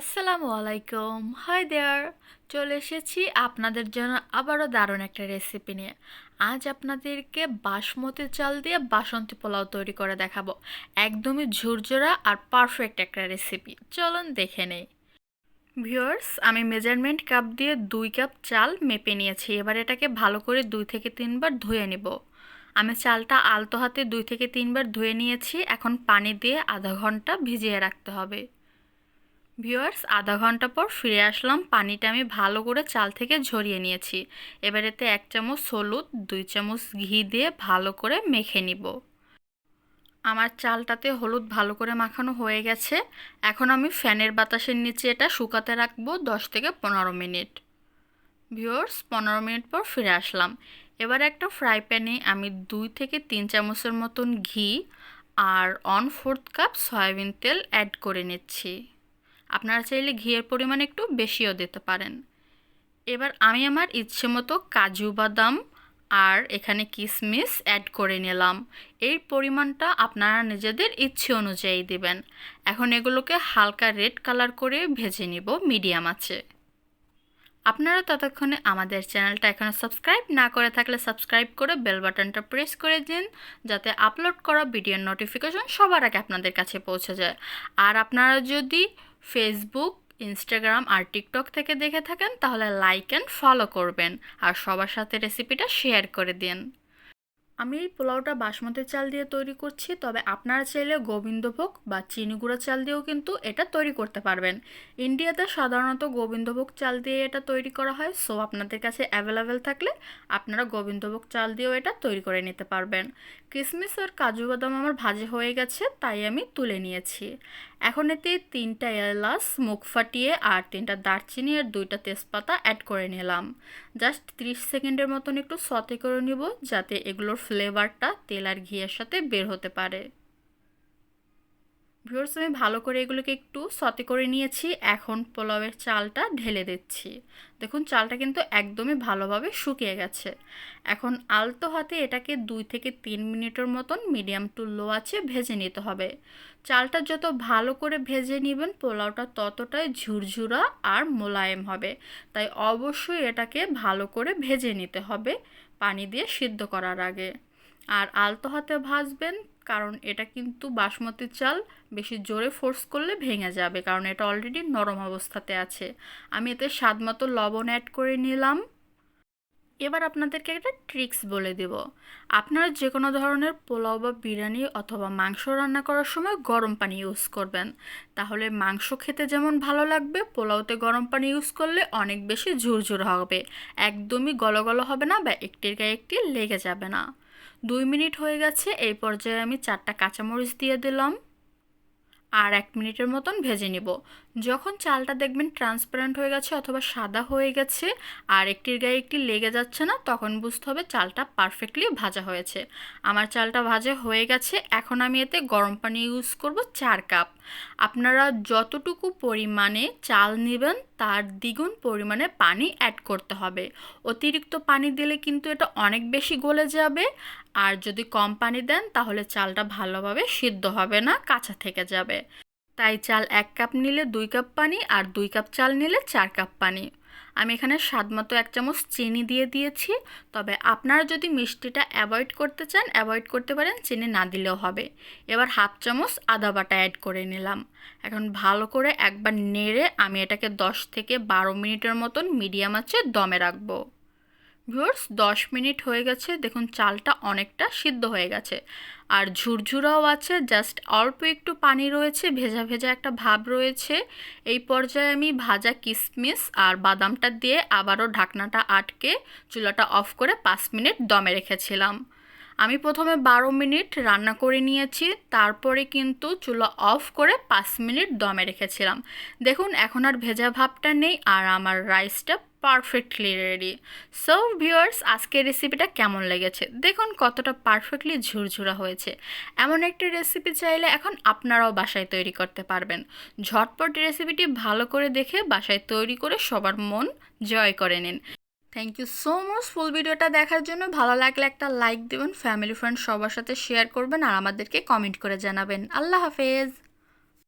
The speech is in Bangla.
আসসালামু আলাইকুম। হাই দেয়ার চলে এসেছি আপনাদের জন্য আবারও দারুণ একটা রেসিপি নিয়ে। আজ আপনাদেরকে বাসমতি চাল দিয়ে বাসন্তী পোলাও তৈরি করে দেখাবো। একদমই ঝুরঝুরা আর পারফেক্ট একটা রেসিপি চলুন দেখে নেই। ভিউয়ার্স আমি মেজারমেন্ট কাপ দিয়ে দুই কাপ চাল মেপে নিয়েছি। এবার এটাকে ভালো করে দুই থেকে তিনবার ধুয়ে নিব। আমি চালটা আলতো হাতে দুই থেকে তিনবার ধুয়ে নিয়েছি। এখন পানি দিয়ে আধা ঘণ্টা ভিজিয়ে রাখতে হবে। ভিউয়ার্স, আধা ঘণ্টা পর ফিরে আসলাম। পানিটা আমি ভালো করে চাল থেকে ঝরিয়ে নিয়েছি। এবার এতে এক চামচ হলুদ, দুই চামচ ঘি দিয়ে ভালো করে মেখে নিব। আমার চালটাতে হলুদ ভালো করে মাখানো হয়ে গেছে। এখন আমি ফ্যানের বাতাসের নিচে এটা শুকাতে রাখব দশ থেকে পনেরো মিনিট। ভিউয়ার্স, পনেরো মিনিট পর ফিরে আসলাম। এবার একটা ফ্রাই প্যানে আমি দুই থেকে তিন চামচের মতন ঘি আর অন ফোর্থ কাপ সয়াবিন তেল অ্যাড করে নিচ্ছি। আপনারা চাইলে ঘিয়ের পরিমাণ একটু বেশিও দিতে পারেন। এবার আমি আমার ইচ্ছে মতো কাজু বাদাম আর এখানে কিশমিশ অ্যাড করে নিলাম। এই পরিমাণটা আপনারা নিজেদের ইচ্ছে অনুযায়ী দিবেন। এখন এগুলোকে হালকা রেড কালার করে ভেজে নিব মিডিয়াম আছে। আপনারা ততক্ষণে আমাদের চ্যানেলটা এখনও সাবস্ক্রাইব না করে থাকলে সাবস্ক্রাইব করে বেল বাটনটা প্রেস করে দিন, যাতে আপলোড করা ভিডিওর নোটিফিকেশন সবার আগে আপনাদের কাছে পৌঁছে যায়। আর আপনারা যদি ফেসবুক ইনস্টাগ্রাম আর টিকটক থেকে দেখে থাকেন, তাহলে লাইক অ্যান্ড ফলো করবেন। আর সবার সাথে রেসিপিটা শেয়ার করে দিন। আমি এই পোলাওটা বাসমতি চাল দিয়ে তৈরি করছি, তবে আপনারা চাইলে গোবিন্দভোগ বা চিনি গুঁড়া চাল দিয়েও কিন্তু এটা তৈরি করতে পারবেন। ইন্ডিয়াতে সাধারণত গোবিন্দভোগ চাল দিয়ে এটা তৈরি করা হয়, সো আপনাদের কাছে অ্যাভেলেবেল থাকলে আপনারা গোবিন্দভোগ চাল দিয়েও এটা তৈরি করে নিতে পারবেন। কিশমিশ আর কাজু বাদাম আমার ভাজে হয়ে গেছে, তাই আমি তুলে নিয়েছি। এখন এতে তিনটা এলাচ মুখ ফাটিয়ে আর তিনটা দারচিনি আর দুইটা তেজপাতা অ্যাড করে নিলাম। জাস্ট ত্রিশ সেকেন্ডের মতন একটু সতে করে নিব, যাতে এগুলোর ফ্লেভারটা তেল আর ঘিয়ের সাথে বের হতে পারে। ভিউর্স আমি ভালো করে এগুলোকে একটু সতে করে নিয়েছি। এখন পোলাওয়ের চালটা ঢেলে দিচ্ছি। দেখুন, চালটা কিন্তু একদমই ভালোভাবে শুকিয়ে গেছে। এখন আলতো হাতে এটাকে দুই থেকে তিন মিনিটের মতন মিডিয়াম টু লো আছে ভেজে নিতে হবে। চালটা যত ভালো করে ভেজে নেবেন, পোলাওটা ততটাই ঝুরঝুরা আর মোলায়েম হবে। তাই অবশ্যই এটাকে ভালো করে ভেজে নিতে হবে পানি দিয়ে সিদ্ধ করার আগে। আর আলতো হাতে ভাজবেন কারণ এটা কিন্তু বাসমতি চাল বেশি জোরে ফোর্স করলে ভেঙে যাবে, কারণ এটা অলরেডি নরম অবস্থাতে আছে। আমি এতে স্বাদ মতো লবণ অ্যাড করে নিলাম। এবার আপনাদেরকে একটা ট্রিক্স বলে দেব। আপনারা যে কোনো ধরনের পোলাও বা বিরিয়ানি অথবা মাংস রান্না করার সময় গরম পানি ইউজ করবেন। তাহলে মাংস খেতে যেমন ভালো লাগবে, পোলাওতে গরম পানি ইউজ করলে অনেক বেশি ঝুরঝুর হবে। একদমই গলো হবে না বা একটির গায়ে একটি লেগে যাবে না। দুই মিনিট হয়ে গেছে, এই পর্যায়ে আমি চারটা কাঁচামরিচ দিয়ে দিলাম। আর এক মিনিটের মতন ভেজে নিব। যখন চালটা দেখবেন ট্রান্সপারেন্ট হয়ে গেছে অথবা সাদা হয়ে গেছে, আর একটির গায়ে একটি লেগে যাচ্ছে না, তখন বুঝতে হবে চালটা পারফেক্টলি ভাজা হয়েছে। আমার চালটা ভাজা হয়ে গেছে, এখন আমি এতে গরম পানি ইউজ করব চার কাপ আপনারা যতটুকু পরিমাণে চাল নেবেন, তার দ্বিগুণ পরিমাণে পানি অ্যাড করতে হবে। অতিরিক্ত পানি দিলে কিন্তু এটা অনেক বেশি গলে যাবে, আর যদি কম পানি দেন, তাহলে চালটা ভালোভাবে সিদ্ধ হবে না, কাঁচা থেকে যাবে। তাই চাল এক কাপ নিলে দুই কাপ পানি আর দুই কাপ চাল নিলে চার কাপ পানি। আমি এখানে স্বাদ মতো এক চামচ চিনি দিয়ে দিয়েছি, তবে আপনারা যদি মিষ্টিটা অ্যাভয়েড করতে চান, অ্যাভয়েড করতে পারেন, চিনি না দিলেও হবে। এবার হাফ চামচ আদা বাটা অ্যাড করে নিলাম। এখন ভালো করে একবার নেড়ে আমি এটাকে দশ থেকে বারো মিনিটের মতন মিডিয়াম আছে দমে রাখব। ভিউয়ার্স, দশ মিনিট হয়ে গেছে। দেখুন, চালটা অনেকটা সিদ্ধ হয়ে গেছে। আর ঝুরঝুরাও আছে, জাস্ট অল্প একটু পানি রয়েছে, ভেজা ভেজা একটা ভাব রয়েছে। এই পর্যায়ে আমি ভাজা কিশমিশ আর বাদামটা দিয়ে আবারও ঢাকনাটা আটকে চুলাটা অফ করে পাঁচ মিনিট দমে রেখেছিলাম। আমি প্রথমে বারো মিনিট রান্না করে নিয়েছি, তারপরে কিন্তু চুলা অফ করে পাঁচ মিনিট দমে রেখেছিলাম। দেখুন, এখন আর ভেজা ভাবটা নেই আর আমার রাইসটা পারফেক্টলি রেডি সো ভিউয়ার্স আজকের রেসিপিটা কেমন লেগেছে? দেখুন, কতটা পারফেক্টলি ঝুরঝুরা হয়েছে। এমন একটি রেসিপি চাইলে এখন আপনারাও বাসায় তৈরি করতে পারবেন। ঝটপট রেসিপিটি ভালো করে দেখে বাসায় তৈরি করে সবার মন জয় করে নিন। Thank you so much full ভিডিওটা দেখার জন্য। ভালো লাগলে একটা লাইক দেবেন ফ্যামিলি ফ্রেন্ড সবার সাথে শেয়ার করবেন আর আমাদেরকে কমেন্ট করে জানাবেন। আল্লাহ হাফেজ।